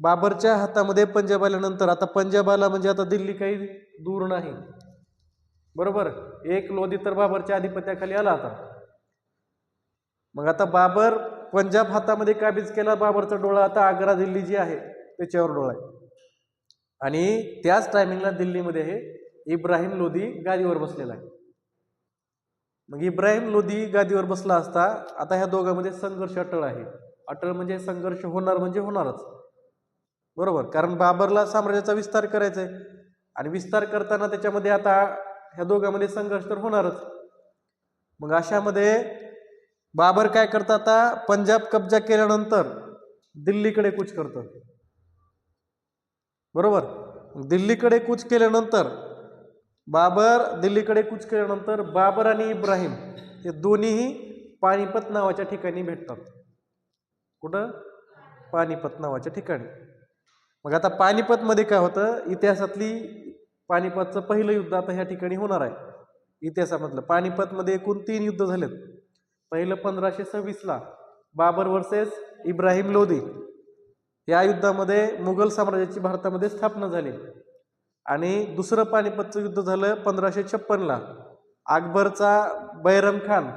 बाबरच्या हातामध्ये पंजाब आल्यानंतर आता पंजाब आला म्हणजे आता दिल्ली काही दूर नाही. बरोबर? एक लोधी तर बाबरच्या अधिपत्याखाली आला आता. मग आता बाबर पंजाब हातामध्ये काबीज केला? बाबरचा डोळा आता आग्रा दिल्ली जी आहे त्याच्यावर डोळा आहे. आणि त्याच टायमिंगला दिल्लीमध्ये हे इब्राहिम लोधी गादीवर बसलेला आहे. मग इब्राहिम लोधी गादीवर बसला असता आता ह्या दोघांमध्ये संघर्ष अटळ आहे. अटळ म्हणजे संघर्ष होणार म्हणजे होणारच. बरोबर. कारण बाबरला साम्राज्याचा विस्तार करायचा आहे आणि विस्तार करताना त्याच्यामध्ये आता ह्या दोघांमध्ये संघर्ष तर होणारच. मग अशामध्ये बाबर काय करतं आता? पंजाब कब्जा केल्यानंतर दिल्लीकडे कूच करतं बरोबर? दिल्लीकडे कूच केल्यानंतर बाबर दिल्लीकडे कूच केल्यानंतर बाबर आणि इब्राहिम हे दोन्हीही पानिपत नावाच्या ठिकाणी भेटतात. कुठं? पानिपत नावाच्या ठिकाणी. मग आता पानिपतमध्ये काय होतं? इतिहासातली पानिपतचं पहिलं युद्ध आता ह्या ठिकाणी होणार आहे. इतिहासामधलं. पानिपतमध्ये एकूण तीन युद्ध झालेत. पहिलं पंधराशे सव्वीसला बाबर वर्सेस इब्राहिम लोधी या युद्धामध्ये मुघल साम्राज्याची भारतामध्ये स्थापना झाली. आणि दुसरं पानिपतचं युद्ध झालं पंधराशे छप्पनला. अकबरचा बैरम खान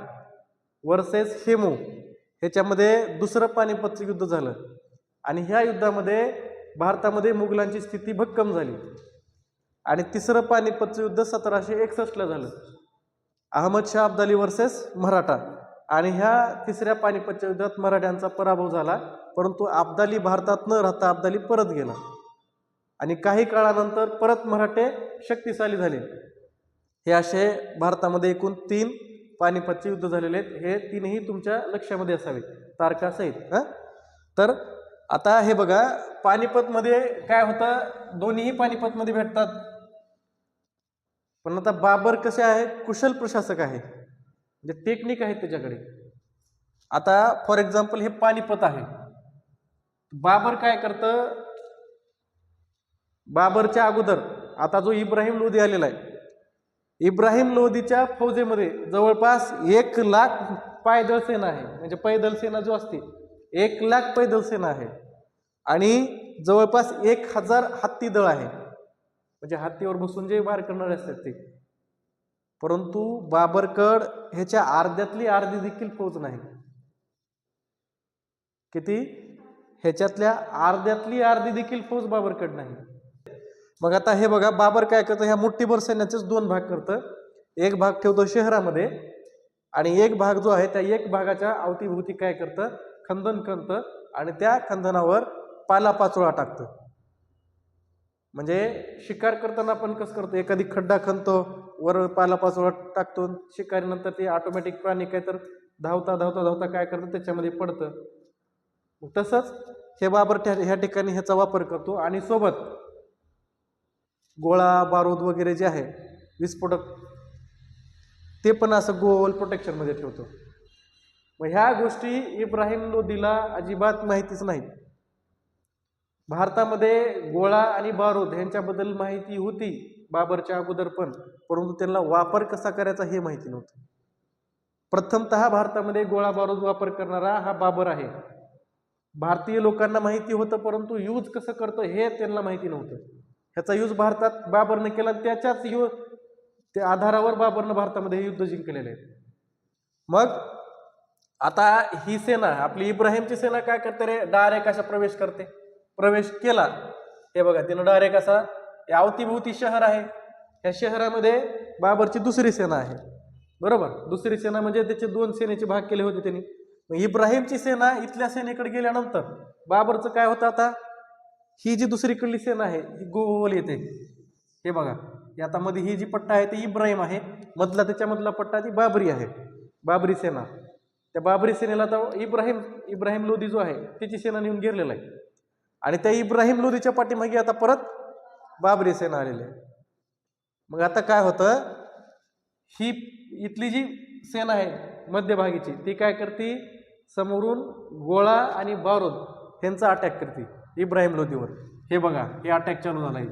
वर्सेस हेमू. ह्याच्यामध्ये दुसरं पानिपतचं युद्ध झालं. आणि ह्या युद्धामध्ये भारतामध्ये मुघलांची स्थिती भक्कम झाली. आणि तिसरं पानिपतचं युद्ध सतराशे एकसष्टला झालं. अहमद शाह अब्दाली वर्सेस मराठा. आणि ह्या तिसऱ्या पानिपतच्या युद्धात मराठ्यांचा पराभव झाला परंतु अब्दाली भारतात न राहता अब्दाली परत गेला. आणि काही काळानंतर परत मराठे शक्तिशाली झाले. हे असे भारतामध्ये एकूण तीन पानिपतचे युद्ध झालेले आहेत. हे तीनही तुमच्या लक्षामध्ये असावे तारकासहित हां? तर आता हे बघा पानिपतमध्ये काय होतं? दोन्हीही पानिपतमध्ये भेटतात. पण आता बाबर कसे आहे कुशल प्रशासक आहे. म्हणजे टेक्निक आहे त्याच्याकडे. आता फॉर एक्झाम्पल हे पानिपत आहे. बाबर काय करतं? बाबरच्या अगोदर आता जो इब्राहिम लोधी आलेला आहे. इब्राहिम लोधीच्या फौजेमध्ये जवळपास एक लाख पायदळ सेना आहे. म्हणजे पैदल सेना जो असते एक लाख पैदल सेना आहे. आणि जवळपास एक हजार हत्ती दळ आहे. म्हणजे हत्तीवर बसून जे वार करणारे असतात ते. परंतु बाबरकड ह्याच्या अर्ध्यातली अर्धी देखील फौज नाही. किती? ह्याच्यातल्या अर्ध्यातली अर्धी देखील फौज बाबरकड नाही. मग आता हे बघा बाबर काय करतं? ह्या मुठ्ठीभर सैन्याचेच दोन भाग करतं. एक भाग ठेवतो शहरामध्ये आणि एक भाग जो आहे त्या एक भागाच्या अवतीभोवती काय करतं? खंदन करतं आणि त्या खंदनावर पालापाचोळा टाकतं. म्हणजे शिकार करताना आपण कसं करतो? एखादी खड्डा खणतो वर पालापाचोळा टाकतो शिकारीनंतर ते ऑटोमॅटिक प्राणी काय तर धावता धावता धावता काय करतं? त्याच्यामध्ये पडतं. तसंच हे बाबर त्या ह्या ठिकाणी ह्याचा वापर करतो आणि सोबत गोळा बारूद वगैरे जे आहे विस्फोटक ते पण असं गोल प्रोटेक्शनमध्ये ठेवतो. मग ह्या गोष्टी इब्राहिम लोधीला अजिबात माहितीच नाहीत. भारतामध्ये गोळा आणि बारूद ह्यांच्याबद्दल माहिती होती बाबरच्या अगोदर पण परंतु त्यांना वापर कसा करायचा हे माहिती नव्हतं. प्रथमतः भारतामध्ये गोळा बारूद वापर करणारा हा बाबर आहे. भारतीय लोकांना माहिती होतं परंतु यूज कसं करतं हे त्यांना माहिती नव्हतं. ह्याचा यूज भारतात बाबरनं केला त्याच्याच यू त्या आधारावर बाबरनं भारतामध्ये हे युद्ध जिंकलेले आहेत मग आता ही सेना आपली इब्राहिमची सेना काय करते रे? डायरेक्ट असा प्रवेश करते. प्रवेश केला. हे बघा तिनं डायरेक्ट असा हे अवतीभोवती शहर आहे. ह्या शहरामध्ये बाबरची दुसरी सेना आहे. बरोबर? दुसरी सेना म्हणजे त्याचे दोन सेनेचे भाग केले होते त्यांनी. मग इब्राहिमची सेना इथल्या सेनेकडे गेल्यानंतर बाबरचं काय होतं आता? ही जी दुसरीकडली सेना आहे ही गोल येते. हे बघा आता मध्ये ही जी पट्टा आहे ती इब्राहिम आहे. मधला त्याच्यामधला पट्टा ती बाबरी आहे. बाबरी सेना. त्या बाबरी सेनेला आता इब्राहिम इब्राहिम लोधी जो आहे त्याची सेना नेऊन घेरलेला आहे. आणि त्या इब्राहिम लोधीच्या पाठीमागे आता परत बाबरी सेना आलेली आहे. मग आता काय होतं? ही इथली जी सेना आहे मध्यभागीची ती काय करते? समोरून गोळा आणि बारूद ह्यांचा अटॅक करते इब्राहिम लोधीवर हे बघा हे अटॅक चालू झाला आहे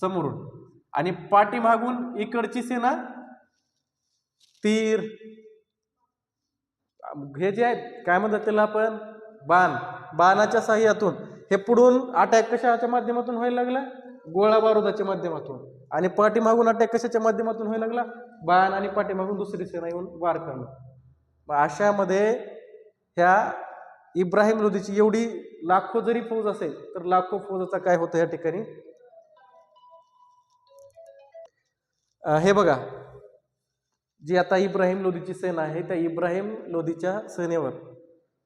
समोरून. आणि पाठीमागून इकडची सेना तीर हे जे आहेत काय म्हणतात त्याला आपण? बाण. बाणाच्या साह्यातून. हे पुढून अटॅक कशाच्या माध्यमातून व्हायला लागला? गोळा बारुदाच्या माध्यमातून. आणि पाठीमागून अटॅक कशाच्या माध्यमातून व्हायला लागला? बाण आणि पाठीमागून दुसरी सेना येऊन वार करणं अशामध्ये ह्या इब्राहिम लोधीची एवढी लाखो जरी फौज असेल तर लाखो फौजाचा काय होतं या ठिकाणी? हे बघा. जी आता इब्राहिम लोधीची सेना आहे त्या इब्राहिम लोधीच्या सेनेवर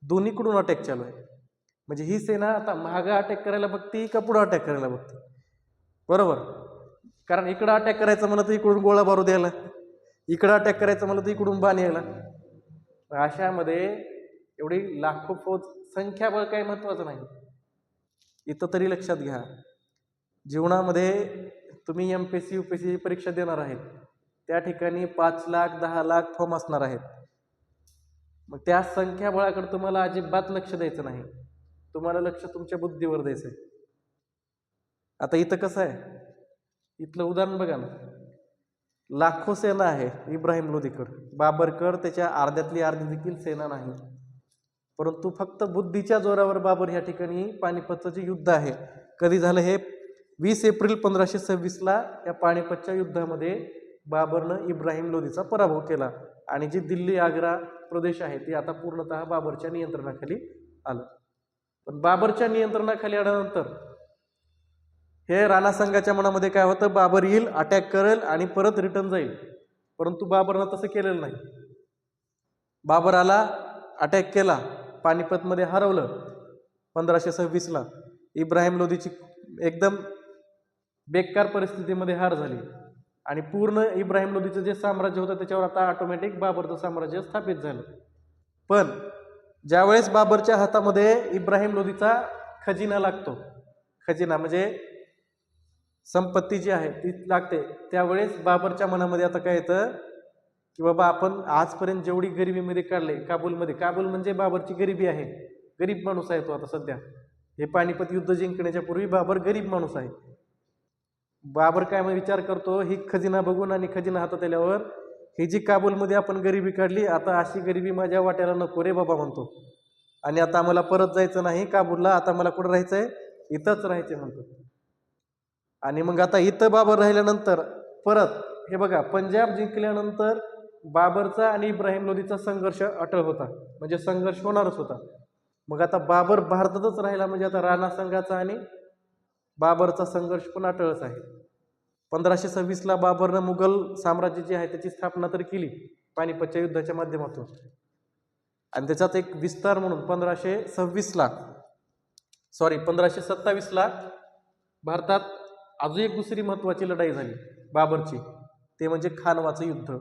दोन्हीकडून अटॅक चालू आहे. म्हणजे ही सेना आता मागं अटॅक करायला बघते का पुढं अटॅक करायला बघते? बरोबर? कारण इकडं अटॅक करायचं म्हणलं तर इकडून गोळा बारू द्यायला इकडं अटॅक करायचं म्हणलं तर इकडून बाण यायला. अशामध्ये एवढी लाखो फौज संख्याबळ काही महत्वाचं नाही. इथं तरी लक्षात घ्या. जीवनामध्ये तुम्ही M P C U P C परीक्षा देणार आहेत. त्या ठिकाणी पाच लाख दहा लाख फॉर्म असणार आहेत. मग त्या संख्याबळाकडे तुम्हाला अजिबात लक्ष द्यायचं नाही. तुम्हाला लक्ष तुमच्या बुद्धीवर द्यायचं आहे आता इथं कसं आहे? इथलं उदाहरण बघा ना. लाखो सेना आहे इब्राहिम लोधीकड बाबरकड त्याच्या अर्ध्यातली अर्धी देखील सेना नाही. परंतु फक्त बुद्धीच्या जोरावर बाबर ह्या ठिकाणी पानिपतचं जे युद्ध आहे कधी झालं हे? वीस एप्रिल पंधराशे सव्वीसला या पानिपतच्या युद्धामध्ये बाबरनं इब्राहिम लोधीचा पराभव केला आणि जी दिल्ली आग्रा प्रदेश आहे ते आता पूर्णतः बाबरच्या नियंत्रणाखाली आलं. पण बाबरच्या नियंत्रणाखाली आल्यानंतर हे राणा संघाच्या मनामध्ये काय होतं? बाबर येईल अटॅक करेल आणि परत रिटर्न जाईल. परंतु बाबरनं तसं केलेलं नाही. बाबर आला अटॅक केला पानिपतमध्ये हरवलं पंधराशे सव्वीसला. इब्राहिम लोधीची एकदम बेकार परिस्थितीमध्ये हार झाली. आणि पूर्ण इब्राहिम लोधीचं जे साम्राज्य होतं त्याच्यावर आता ऑटोमॅटिक बाबरचं साम्राज्य स्थापित झालं. पण ज्यावेळेस बाबरच्या हातामध्ये इब्राहिम लोधीचा खजिना लागतो खजिना म्हणजे संपत्ती जी आहे ती लागते त्यावेळेस बाबरच्या मनामध्ये आता काय येतं की बाबा आपण आजपर्यंत जेवढी गरिबीमध्ये काढले काबूलमध्ये काबूल म्हणजे बाबरची गरिबी आहे. गरीब माणूस आहे तो आता सध्या. हे पानिपत युद्ध जिंकण्याच्या पूर्वी बाबर गरीब माणूस आहे. बाबर काय मग विचार करतो ही खजिना बघून आणि खजिना हातात आल्यावर ही जी काबूलमध्ये आपण गरिबी काढली आता अशी गरिबी माझ्या वाट्याला नको रे बाबा म्हणतो. आणि आता आम्हाला परत जायचं नाही काबूलला आता मला कुठं राहायचं आहे इथंच राहायचं म्हणतो. आणि मग आता इथं बाबर राहिल्यानंतर परत हे बघा पंजाब जिंकल्यानंतर बाबरचा आणि इब्राहिम लोधीचा संघर्ष अटळ होता. म्हणजे संघर्ष होणारच होता. मग आता बाबर भारतातच राहिला म्हणजे आता राणा संघाचा आणि बाबरचा संघर्ष पण अटळच आहे. पंधराशे सव्वीसला बाबरनं मुघल साम्राज्य जे आहे त्याची स्थापना तर केली पानिपतच्या युद्धाच्या माध्यमातून. आणि त्याच्यात एक विस्तार म्हणून पंधराशे सव्वीसला सॉरी पंधराशे सत्तावीसला भारतात अजून एक दुसरी महत्त्वाची लढाई झाली बाबरची. ते म्हणजे खानवाचं युद्ध.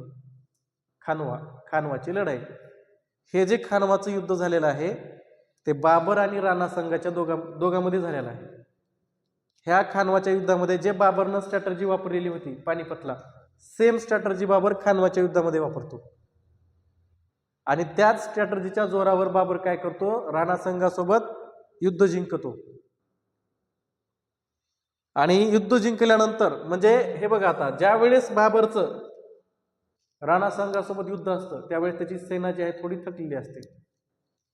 खानवा खानवाची लढाई. हे जे खानवाचं युद्ध झालेलं आहे ते बाबर आणि राणा संघाच्या दोघा दोघांमध्ये झालेलं आहे. ह्या खानवाच्या युद्धामध्ये जे बाबरनं स्ट्रॅटर्जी वापरलेली होती पानिपतला सेम स्ट्रॅटर्जी बाबर खानवाच्या युद्धामध्ये वापरतो. आणि त्याच स्ट्रॅटर्जीच्या जोरावर बाबर काय करतो? राणा संघासोबत युद्ध जिंकतो. आणि युद्ध जिंकल्यानंतर म्हणजे हे बघा आता ज्यावेळेस बाबरचं राणा संघासोबत युद्ध असतं त्यावेळेस त्याची सेना जी आहे थोडी थकलेली असते.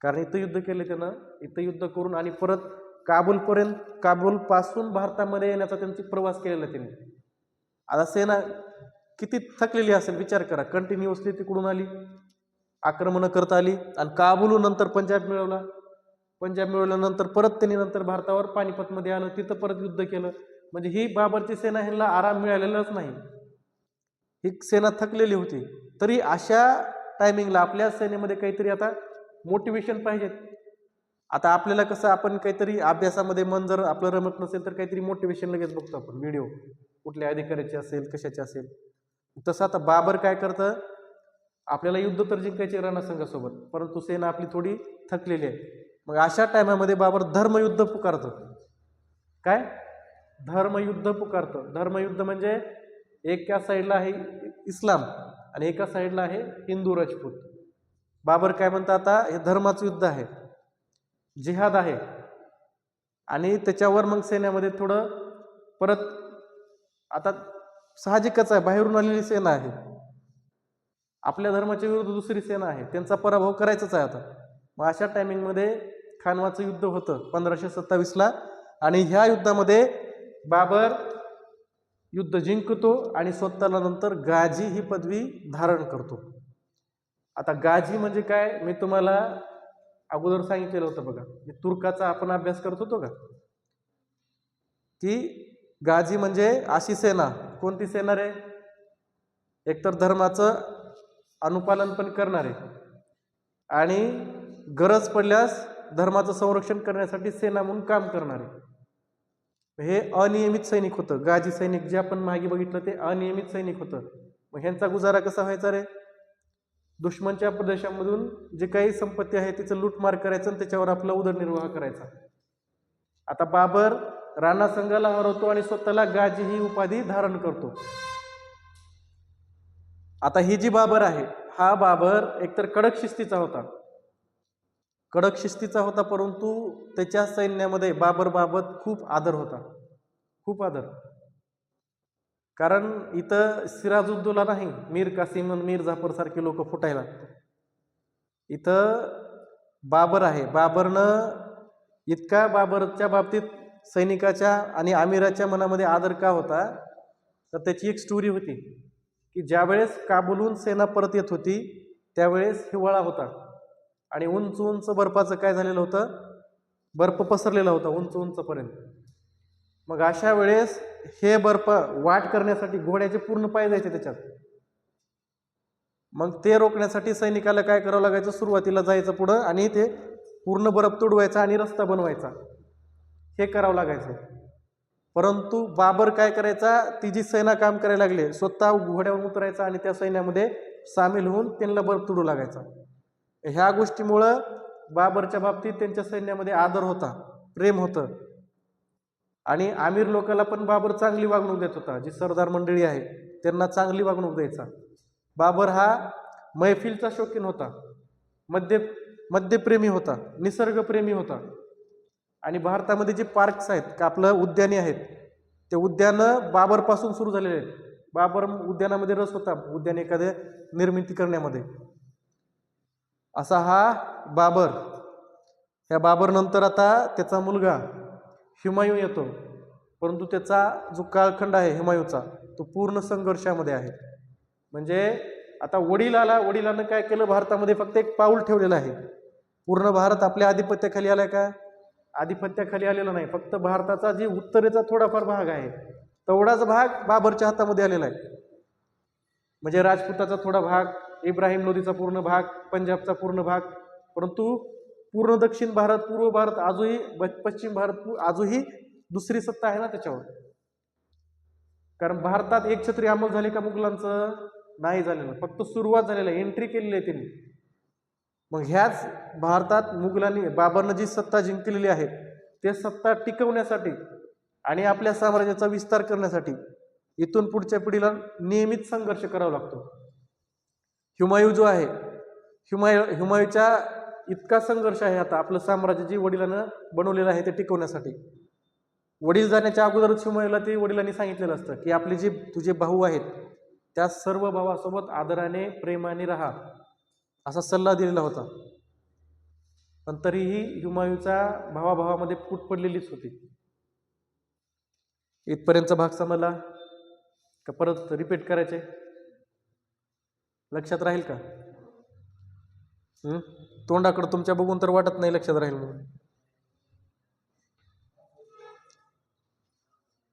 कारण इथं युद्ध केले त्यानं इथं युद्ध करून आणि परत काबूलपर्यंत काबूलपासून भारतामध्ये येण्याचा त्यांची प्रवास केलेला त्यांनी. आता सेना किती थकलेली असेल विचार करा. कंटिन्युअसली तिकडून आली आक्रमणं करता आली आणि काबुलू नंतर पंजाब मिळवला. पंजाब मिळवल्यानंतर परत त्यांनी नंतर भारतावर पानिपतमध्ये आलं तिथं परत युद्ध केलं. म्हणजे ही बाबरची सेना ह्यांना आराम मिळालेलाच नाही. ही सेना थकलेली होती. तरी अशा टायमिंगला आपल्या सेनेमध्ये काहीतरी आता मोटिवेशन पाहिजेत. आता आपल्याला कसं आपण काहीतरी अभ्यासामध्ये मन जर आपलं रमत नसेल तर काहीतरी मोटिवेशन लगेच बघतो आपण. व्हिडिओ कुठल्या अधिकाऱ्याचे असेल कशाचे असेल. तसं आता बाबर काय करतं? आपल्याला युद्ध तर जिंकायचे रणसंघासोबत परंतु सेना आपली थोडी थकलेली आहे. मग अशा टायमामध्ये बाबर धर्मयुद्ध पुकारतं. काय? धर्मयुद्ध पुकारतं. धर्मयुद्ध म्हणजे एका साईडला आहे इस्लाम आणि एका साईडला आहे हिंदू राजपूत. बाबर काय म्हणतात आता? हे धर्माचं युद्ध आहे. जिहाद आहे. आणि त्याच्यावर मग सैन्यामध्ये थोडं परत आता साहजिकच आहे बाहेरून आलेली सेना आहे. आपल्या धर्माच्या विरुद्ध दुसरी सेना आहे. त्यांचा पराभव करायचाच आहे आता. मग अशा टायमिंगमध्ये खानवाचं युद्ध होतं पंधराशे सत्तावीसला. आणि ह्या युद्धामध्ये बाबर युद्ध जिंकतो आणि स्वतःला नंतर गाजी ही पदवी धारण करतो. आता गाजी म्हणजे काय? मी तुम्हाला अगोदर सांगितलेलं होतं बघा म्हणजे तुर्काचा आपण अभ्यास करत होतो का? की गाजी म्हणजे अशी सेना. कोणती सेना रे? एकतर धर्माचं अनुपालन पण करणारे. आणि गरज पडल्यास धर्माचं संरक्षण करण्यासाठी सेना म्हणून काम करणारे. हे अनियमित सैनिक होतं. गाजी सैनिक जे आपण मागे बघितलं ते अनियमित सैनिक होतं. मग ह्यांचा गुजारा कसा व्हायचा रे? दुश्मनच्या प्रदेशामधून जे काही संपत्ती आहे तिचं लूटमार करायचं आणि त्याच्यावर आपला उदरनिर्वाह करायचा. आता बाबर राणा संघाला हरवतो आणि स्वतःला गाजी ही उपाधी धारण करतो. आता ही जी बाबर आहे हा बाबर एकतर कडक शिस्तीचा होता. कडक शिस्तीचा होता परंतु त्याच्या सैन्यामध्ये बाबरबाबत खूप आदर होता. खूप आदर. कारण इथं सिराजुद्दौला नाही मीर कासिम मीर जाफरसारखे लोक फुटायला इथं बाबर आहे. बाबरनं इतका बाबरच्या बाबतीत सैनिकाच्या आणि आमिराच्या मनामध्ये आदर का होता? तर त्याची एक स्टोरी होती की ज्यावेळेस काबुलून सेना परत येत होती त्यावेळेस हिवाळा होता. आणि उंच उंच बर्फाचं काय झालेलं होतं? बर्फ पसरलेला होता उंच उंचपर्यंत. मग अशा वेळेस हे बर्फ वाट करण्यासाठी घोड्याचे पूर्ण पाय जायचे त्याच्यात. मग ते रोखण्यासाठी सैनिकाला काय करावं लागायचं? सुरुवातीला जायचं पुढं आणि ते पूर्ण बर्फ तुडवायचा आणि रस्ता बनवायचा. हे करावं लागायचं. परंतु बाबर काय करायचा? ती जी सेना काम करायला लागले स्वतः घोड्यावर उतरायचा आणि त्या सैन्यामध्ये सामील होऊन त्यांना बर्फ तुडू लागायचा. ह्या गोष्टीमुळं बाबरच्या बाबतीत त्यांच्या सैन्यामध्ये आदर होता प्रेम होतं. आणि आमिर लोकाला पण बाबर चांगली वागणूक देत होता जी सरदार मंडळी आहे त्यांना चांगली वागणूक द्यायचा. बाबर हा मैफिलचा शौकीन होता मद्य मद्यप्रेमी होता निसर्गप्रेमी होता. आणि भारतामध्ये जे पार्क्स आहेत का आपलं उद्याने आहेत ते उद्यानं बाबरपासून सुरू झालेले आहेत. बाबर उद्यानामध्ये रस होता उद्यान एखाद्या निर्मिती करण्यामध्ये. असा हा बाबर. ह्या बाबरनंतर आता त्याचा मुलगा हिमायू येतो. परंतु त्याचा जो कालखंड आहे हिमायूचा तो पूर्ण संघर्षामध्ये आहे. म्हणजे आता वडील आला वडिलांनं काय केलं? भारतामध्ये फक्त एक पाऊल ठेवलेलं आहे. पूर्ण भारत आपल्या आधिपत्याखाली आलाय का? आधिपत्याखाली आलेला नाही. फक्त भारताचा जे उत्तरेचा थोडाफार भाग आहे तेवढाच भाग बाबरच्या हातामध्ये आलेला आहे. म्हणजे राजपुताचा थोडा भाग इब्राहिम लोधीचा पूर्ण भाग पंजाबचा पूर्ण भाग. परंतु पूर्ण दक्षिण भारत पूर्व भारत आजही ब- पश्चिम भारत पू- आजही दुसरी सत्ता आहे ना त्याच्यावर. कारण भारतात एक छत्री अंमल झाले का मुघलांचं? नाही झालेलं. फक्त सुरुवात झालेलं आहे. एंट्री केलेली आहे त्यांनी. मग ह्याच भारतात मुघलांनी बाबरनं जी सत्ता जिंकलेली आहे ते सत्ता टिकवण्यासाठी आणि आपल्या साम्राज्याचा विस्तार करण्यासाठी इथून पुढच्या पिढीला नियमित संघर्ष करावा लागतो. हुमायू जो आहे हुमायू हुमायूच्या इतका संघर्ष आहे आता. आपलं साम्राज्य जे वडिलांना बनवलेलं आहे ते टिकवण्यासाठी. वडील जाण्याच्या अगोदरच हुमायूला ते वडिलांनी सांगितलेलं असतं की आपले जे तुझे भाऊ आहेत त्या सर्व भावासोबत आदराने प्रेमाने राहा असा सल्ला दिलेला होता. पण तरीही हुमायूचा भावाभावामध्ये फूट पडलेलीच होती. इथपर्यंतचा भाग समजला का? परत रिपीट करायचे? लक्षात राहील का? तोंडाकडं तुमच्या बघून तर वाटत नाही लक्षात राहील म्हणून.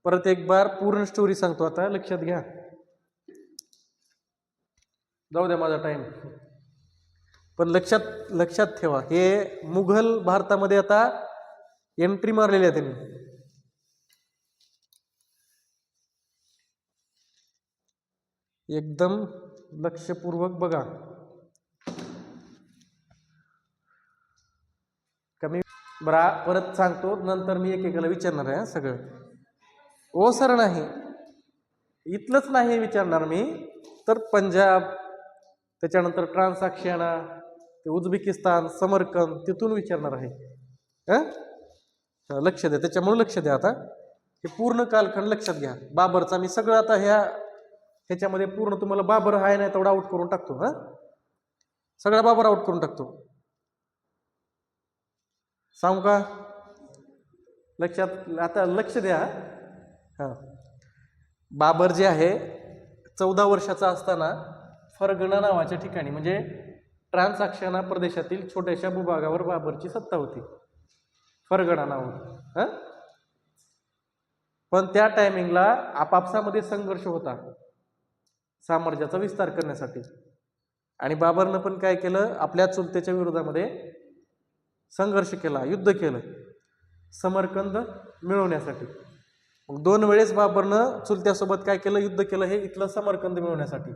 परत एक बार पूर्ण स्टोरी सांगतो आता लक्षात घ्या. जाऊ द्या माझा टाइम पण लक्षात लक्षात ठेवा हे मुघल भारतामध्ये आता एंट्री मारलेली आहे त्यांनी. एकदम लक्षपूर्वक बघा. कमी बरा परत सांगतो नंतर मी एकेकाला विचारणार आहे सगळं. ओ सर नाही. इथलंच नाही विचारणार मी. तर पंजाब त्याच्यानंतर ट्रान्साक्षियाना ते उझबेकिस्तान समरकंद तिथून विचारणार आहे. हां? लक्ष द्या त्याच्यामुळे लक्ष द्या आता. हे पूर्ण कालखंड लक्षात घ्या. बाबरचा मी सगळं आता ह्या ह्याच्यामध्ये पूर्ण तुम्हाला बाबर आहे नाही तेवढा आउट करून टाकतो हां? सगळा बाबर आउट करून टाकतो. सांगू का? लक्षात आता लक्ष द्या. हां. बाबर जे आहे चौदा वर्षाचा असताना फरगणा नावाच्या ठिकाणी म्हणजे ट्रान्साक्षना प्रदेशातील छोट्याशा भूभागावर बाबरची सत्ता होती. फरगणा नाव हां? पण त्या टायमिंगला आपापसामध्ये संघर्ष होता. साम्राज्याचा विस्तार करण्यासाठी. आणि बाबरनं पण काय केलं? आपल्या चुलतेच्या विरोधामध्ये संघर्ष केला युद्ध केलं समरकंद मिळवण्यासाठी. मग दोन वेळेस बाबरनं चुलत्यासोबत काय केलं युद्ध केलं हे इथलं समरकंद मिळवण्यासाठी.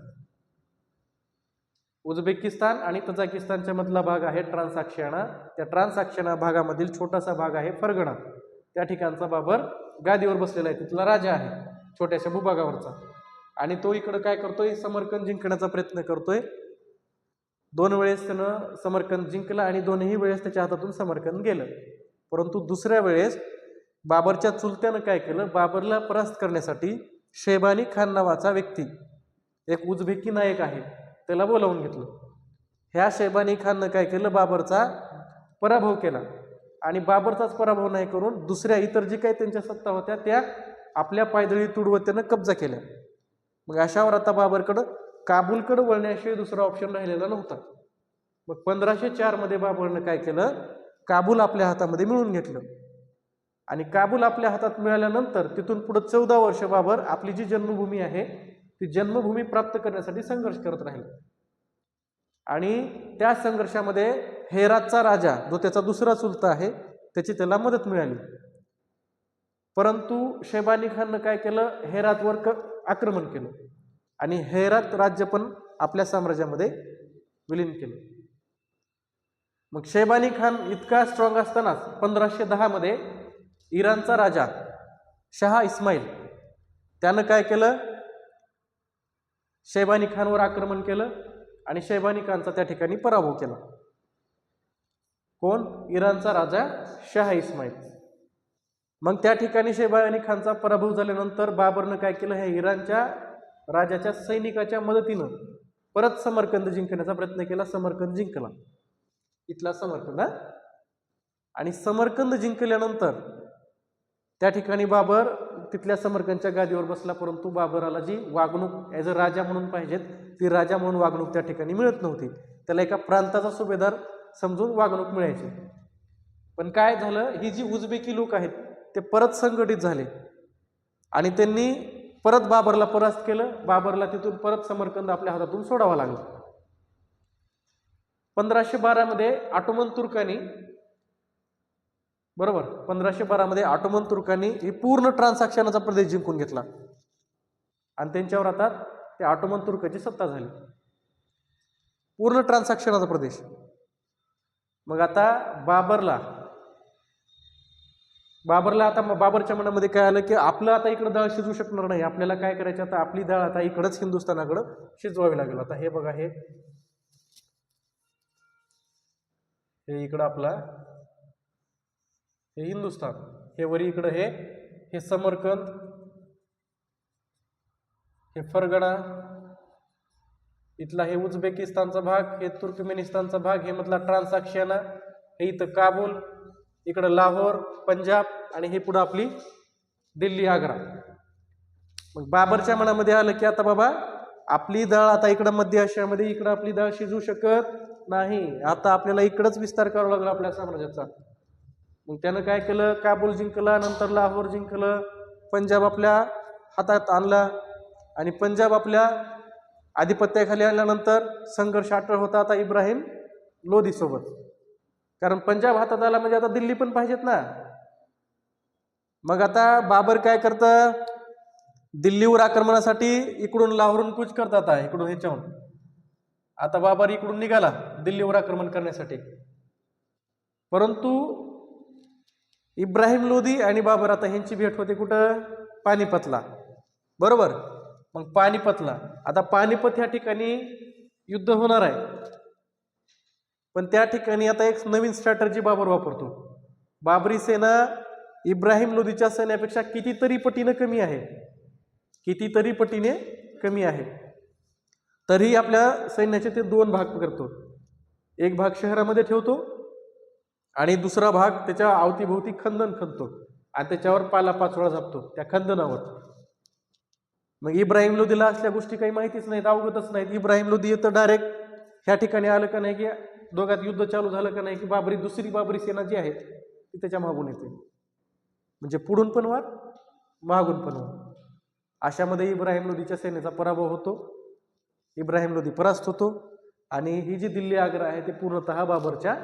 उझबेकिस्तान आणि तजाकिस्तानच्या मधला भाग आहे ट्रान्साक्षणा त्या ट्रान्साक्षणा भागामधील छोटासा भाग आहे फरगणा. त्या ठिकाणचा बाबर गादीवर बसलेला आहे तिथला राजा आहे छोट्याशा भूभागावरचा. आणि तो इकडं काय करतोय समरकंद जिंकण्याचा प्रयत्न करतोय. दोन वेळेस त्यानं समरकंद जिंकलं आणि दोनही वेळेस त्याच्या हातातून समरकंद गेलं. परंतु दुसऱ्या वेळेस बाबरच्या चुलत्यानं काय केलं? बाबरला परास्त करण्यासाठी शेबानी खान नावाचा व्यक्ती एक उजबेकी नायक आहे त्याला बोलावून घेतलं. ह्या शेबानी खाननं काय केलं? बाबरचा पराभव केला. आणि बाबरचाच पराभव नाही करून दुसऱ्या इतर जी काही त्यांच्या सत्ता होत्या त्या आपल्या पायदळी तुडवत्यानं कब्जा केल्या. मग अशावर आता बाबरकडं काबूलकडे वळण्याशिवाय दुसरा ऑप्शन राहिलेला नव्हता. मग पंधराशे चारमध्ये बाबरनं काय केलं? काबूल आपल्या हातामध्ये मिळून घेतलं. आणि काबूल आपल्या हातात मिळाल्यानंतर तिथून पुढं चौदा वर्ष बाबर आपली जी जन्मभूमी आहे ती जन्मभूमी प्राप्त करण्यासाठी संघर्ष करत राहिला. आणि त्या संघर्षामध्ये हेरातचा राजा जो त्याचा दुसरा चुलता आहे त्याची त्याला मदत मिळाली. परंतु शेबानी खाननं काय केलं? हेरातवर क आक्रमण केलं. आणि हैरात राज्य पण आपल्या साम्राज्यामध्ये विलीन केलं. मग शेबानी खान इतका स्ट्रॉंग असतानाच पंधराशे दहामध्ये इराणचा राजा शहा इस्माईल त्यानं काय केलं? शैबानी खानवर आक्रमण केलं आणि शैबानी खानचा त्या ठिकाणी पराभव केला. कोण? इराणचा राजा शहा इस्माईल. मग त्या ठिकाणी शैबानी खानचा पराभव झाल्यानंतर बाबरनं काय केलं? हे इराणच्या राजाच्या सैनिकाच्या मदतीनं परत समरकंद जिंकण्याचा प्रयत्न केला. समरकंद जिंकला. इथला समरकंद हा? आणि समरकंद जिंकल्यानंतर त्या ठिकाणी बाबर तिथल्या समरकंदच्या गादीवर बसला. परंतु बाबराला जी वागणूक ॲज अ राजा म्हणून पाहिजेत ती राजा म्हणून वागणूक त्या ठिकाणी मिळत नव्हती. त्याला एका प्रांताचा सुभेदार समजून वागणूक मिळायची. पण काय झालं? ही जी उजबेकी लोक आहेत ते परत संघटित झाले. आणि त्यांनी परत बाबरला परास्त केलं बाबरला तिथून परत समरकंद आपल्या हातातून सोडावा लागला. पंधराशे बारामध्ये ऑटोमन तुर्कांनी बरोबर पंधराशे बारामध्ये ऑटोमन तुर्कांनी ही पूर्ण ट्रान्सॅक्शनाचा प्रदेश जिंकून घेतला. आणि त्यांच्यावर आता त्या ऑटोमन तुर्काची सत्ता झाली. पूर्ण ट्रान्सॅक्शनाचा प्रदेश. मग आता बाबरला बाबरला आता मग बाबरच्या मनामध्ये काय आलं की आपलं आता इकडं डाळ शिजू शकणार नाही. आपल्याला काय करायचं? आता आपली डाळ आता इकडंच हिंदुस्थानाकडं शिजवावी लागेल. आता हे बघा हे. हे इकडं आपला हे हिंदुस्थान. हे वरी इकडं हे हे समरकंद हे फरगणा इथला हे उझबेकिस्तानचा भाग हे तुर्कमेनिस्तानचा भाग हे मधला ट्रान्साक्षना हे इथं काबूल इकडं लाहोर पंजाब आणि हे पुढं आपली दिल्ली आग्रा. मग बाबरच्या मनामध्ये आलं की आता बाबा आपली दळ आता इकडं मध्य आशियामध्ये इकडं आपली दळ शिजू शकत नाही. आता आपल्याला इकडंच विस्तार करावा लागला आपल्या साम्राज्याचा. मग त्यानं काय केलं? काबूल जिंकला नंतर लाहोर जिंकलं पंजाब आपल्या हातात आणला आणि पंजाब आपल्या आधिपत्याखाली आल्यानंतर संघर्ष अटळ होता आता इब्राहिम लोधीसोबत कारण पंजाब हातात आला म्हणजे आता दिल्ली पण पाहिजेत ना. मग आता बाबर काय करतं? दिल्लीवर आक्रमणासाठी इकडून लाहोरून कूच करतात आता इकडून ह्याच्याहून. आता बाबर इकडून निघाला दिल्लीवर आक्रमण करण्यासाठी. परंतु इब्राहिम लोधी आणि बाबर आता ह्यांची भेट होते कुठं? पानिपतला. बरोबर? मग पानिपतला. आता पानिपत ह्या ठिकाणी युद्ध होणार आहे. पण त्या ठिकाणी आता एक नवीन स्ट्रॅटर्जी बाबर वापरतो. बाबरी सेना इब्राहिम लोधीच्या सैन्यापेक्षा कितीतरी पटीनं कमी आहे. कितीतरी पटीने कमी आहे. तरीही आपल्या सैन्याचे ते दोन भाग करतो. एक भाग शहरामध्ये ठेवतो आणि दुसरा भाग त्याच्या अवतीभोवती खंदन खणतो आणि त्याच्यावर पाला पाचोळा झापतो त्या खंदनावर. मग इब्राहिम लोदीला असल्या गोष्टी काही माहितीच नाहीत अवगतच नाहीत. इब्राहिम लोदी येतं डायरेक्ट ह्या ठिकाणी आलं का नाही की दोघात युद्ध चालू झालं का नाही की बाबरी दुसरी बाबरी सेना जी आहे ती त्याच्या मागून येते. म्हणजे पुढून पण वार मागून पण वार अशामध्ये इब्राहिम लोदीच्या सेनेचा पराभव होतो. इब्राहिम लोदी परास्त होतो. आणि ही जी दिल्ली आग्रा आहे ते पूर्णतः बाबरच्या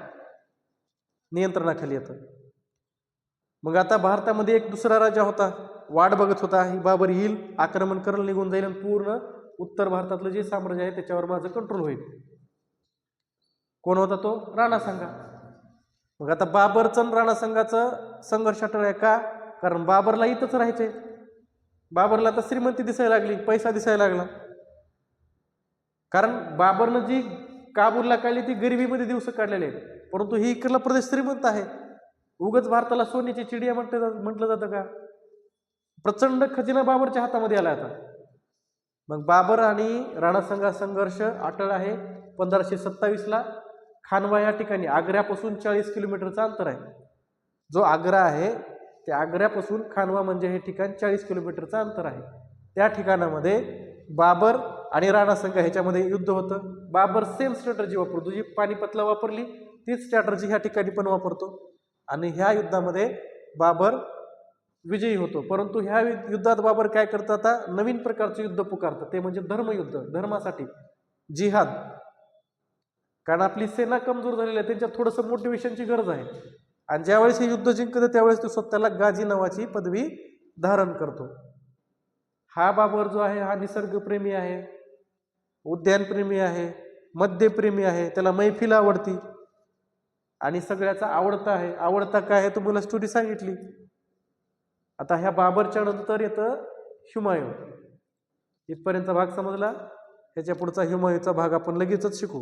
नियंत्रणाखाली येतं. मग आता भारतामध्ये एक दुसरा राजा होता. वाट बघत होता ही बाबर येईल आक्रमण करेल निघून जाईल आणि पूर्ण उत्तर भारतातलं जे साम्राज्य आहे त्याच्यावर माझं कंट्रोल होईल. कोण होता तो? राणा संघा. मग आता बाबरचं राणा संघाचं संघर्ष अटळ आहे का? कारण बाबरला इथंच राहायचे बाबरला आता श्रीमंती दिसायला लागली पैसा दिसायला लागला. कारण बाबरनं जी काबूलला काढली ती गरिबीमध्ये दिवस काढलेले आहेत. परंतु ही इकडला प्रदेश श्रीमंत आहे. उगच भारताला सोन्याची चिडिया म्हटलं जात- म्हटलं जातं का? प्रचंड खजिना बाबरच्या हातामध्ये आला आता मग बाबर आणि राणा संघा संघर्ष अटळ आहे. पंधराशे सत्तावीसला खानवा या ठिकाणी आग्र्यापासून चाळीस किलोमीटरचं अंतर आहे. जो आग्रा आहे त्या आग्र्यापासून खानवा म्हणजे हे ठिकाण चाळीस किलोमीटरचं अंतर आहे. त्या ठिकाणामध्ये बाबर आणि राणा संघ ह्याच्यामध्ये युद्ध होतं. बाबर सेम स्ट्रॅटर्जी वापरतो. जी पानिपतला वापरली तीच स्ट्रॅटर्जी ह्या ठिकाणी पण वापरतो. आणि ह्या युद्धामध्ये बाबर विजयी होतो. परंतु ह्या युद्धात बाबर काय करतात आता? नवीन प्रकारचं युद्ध पुकारतं ते म्हणजे धर्मयुद्ध धर्मासाठी जिहाद. कारण आपली सेना कमजोर झालेली आहे त्यांच्यात थोडंसं मोटिवेशनची गरज आहे. आणि ज्यावेळेस हे युद्ध जिंकतं त्यावेळेस तो स्वतःला गाजी नावाची पदवी धारण करतो. हा बाबर जो आहे हा निसर्गप्रेमी आहे उद्यानप्रेमी आहे मद्यप्रेमी आहे त्याला मैफिल आवडती. आणि सगळ्याचा आवडता आहे. आवडता काय आहे तुम्हाला स्टोरी सांगितली. आता ह्या बाबरच्या नंतर येतं हुमायून. इथपर्यंतचा भाग समजला? ह्याच्या पुढचा हुमायूचा भाग आपण लगेचच शिकू.